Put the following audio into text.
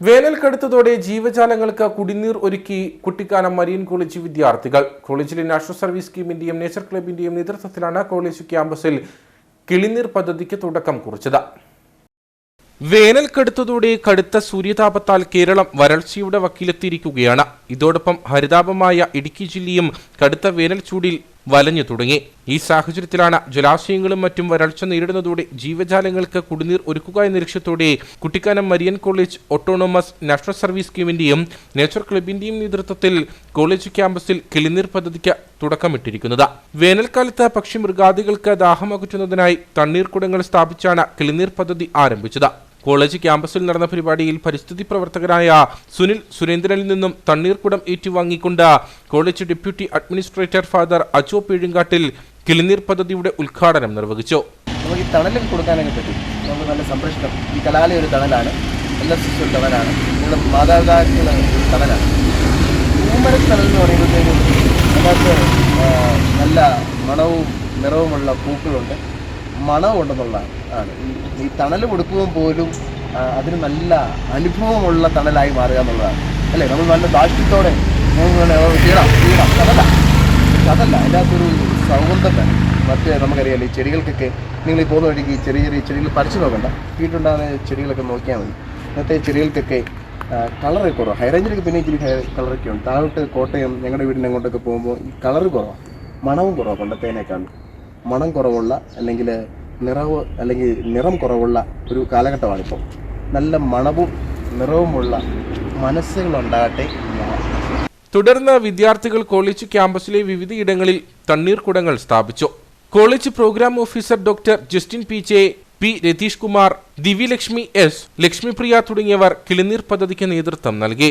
വേനൽ കടുത്തതോടെ ജീവജാലങ്ങൾക്ക് കുടിനീർ ഒരുക്കി Kuttikkanam marine college വിദ്യാർത്ഥികൾ. കോളേജിലെ നാഷണൽ സർവീസ് സ്കീമിന്റെയും നേച്ചർ ക്ലബിന്റെയും നേതൃത്വത്തിലാണ് കോളേജ് ക്യാമ്പസിൽ കിളിനീർ പദ്ധതിക്ക് തുടക്കം കുറിച്ചത്. വേനൽ കടുത്തതോടെ കടുത്ത സൂര്യതാപത്താൽ കേരളം വരൾച്ചയുടെ വക്കീലെത്തിയിരിക്കുകയാണ്. ഇതോടൊപ്പം ഹരിതാപമായ ഇടുക്കി ജില്ലയും കടുത്ത വേനൽ ചൂടിൽ വലഞ്ഞു തുടങ്ങി. ഈ സാഹചര്യത്തിലാണ് ജലാശയങ്ങളും മറ്റും വരൾച്ച നേരിടുന്നതോടെ ജീവജാലങ്ങൾക്ക് കുടിനീർ ഒരുക്കുക എന്ന ലക്ഷ്യത്തോടെ Kuttikkanam Marian college autonomous national service സ്കീമിന്റെയും nature ക്ലബിന്റെയും നേതൃത്വത്തിൽ കോളേജ് ക്യാമ്പസിൽ കിളിനീർ പദ്ധതിക്ക് തുടക്കമിട്ടിരിക്കുന്നത്. വേനൽക്കാലത്ത് പക്ഷി മൃഗാദികൾക്ക് ദാഹമകറ്റുന്നതിനായി തണ്ണീർക്കുടങ്ങൾ സ്ഥാപിച്ചാണ് കിളിനീർ പദ്ധതി ആരംഭിച്ചത്. കോളേജ് ക്യാമ്പസിൽ നടന്ന പരിപാടിയിൽ പരിസ്ഥിതി പ്രവർത്തകരായ സുനിൽ സുരേന്ദ്രനിൽ നിന്നും തണ്ണീർക്കുടം ഏറ്റുവാങ്ങിക്കൊണ്ട് college deputy administrator father Ajo Pezhumkattil Kilineer പദ്ധതിയുടെ ഉദ്ഘാടനം നിർവഹിച്ചു. നമുക്ക് നല്ല ഈ കലാലയ ഒരു തണലാണ്. എന്ന് നല്ല മണവും നിറവുമുള്ള പൂക്കളുണ്ട്. മണമുണ്ടെന്നുള്ളതാണ്. ആണ് ഈ- തണൽ കൊടുക്കുമ്പോൾ പോലും അതിന് നല്ല അനുഭവമുള്ള തണലായി മാറുക എന്നുള്ളതാണ്. അല്ലേ? നമ്മൾ നല്ല ദാഷ്ട്യത്തോടെ നമുക്ക് നല്ല, "ഓ, ചെയ്യണം ചെയ്യണം. അതല്ല അതല്ല. അതിന്റെ അകത്തൊരു സൗഗന്ധം തന്നെ മറ്റേ നമുക്കറിയാലോ ഈ ചെടികൾക്കൊക്കെ നിങ്ങൾ ഈ പോകുന്ന വഴിക്ക് ചെറിയ ചെറിയ ചെടികൾ പറിച്ചു നോക്കണ്ട. വീട്ടിലുണ്ടാകുന്ന ചെടികളൊക്കെ നോക്കിയാൽ മതി. ഇന്നത്തെ ചെടികൾക്കൊക്കെ കളറ് കുറവ്. ഹൈറേഞ്ചിലൊക്കെ പിന്നെ ഇച്ചിരി കളറൊക്കെ ഉണ്ട് താഴോട്ട് കോട്ടയം ഞങ്ങളുടെ വീടിന്റെ അങ്ങോട്ടൊക്കെ പോകുമ്പോൾ ഈ കളറ് കുറവാണ് മണവും കുറവാണ് പണ്ടത്തേനേക്കാൾ മണം കുറവുള്ള അല്ലെങ്കിൽ നിറവ് അല്ലെങ്കിൽ നിറം കുറവുള്ള ഒരു കാലഘട്ടമാണിപ്പോൾ. നല്ല മണവും നിറവുമുള്ള മനസ്സുകളുണ്ടാകട്ടെ തുടർന്ന് വിദ്യാർത്ഥികൾ കോളേജ് ക്യാമ്പസിലെ വിവിധയിടങ്ങളിൽ തണ്ണീർക്കുടങ്ങൾ സ്ഥാപിച്ചു. College programme officer doctor Justin P J P Ratheesh Kumar Divyalakshmi S Lakshmipriya തുടങ്ങിയവർ കിളിനീർ പദ്ധതിക്ക് നേതൃത്വം നൽകി.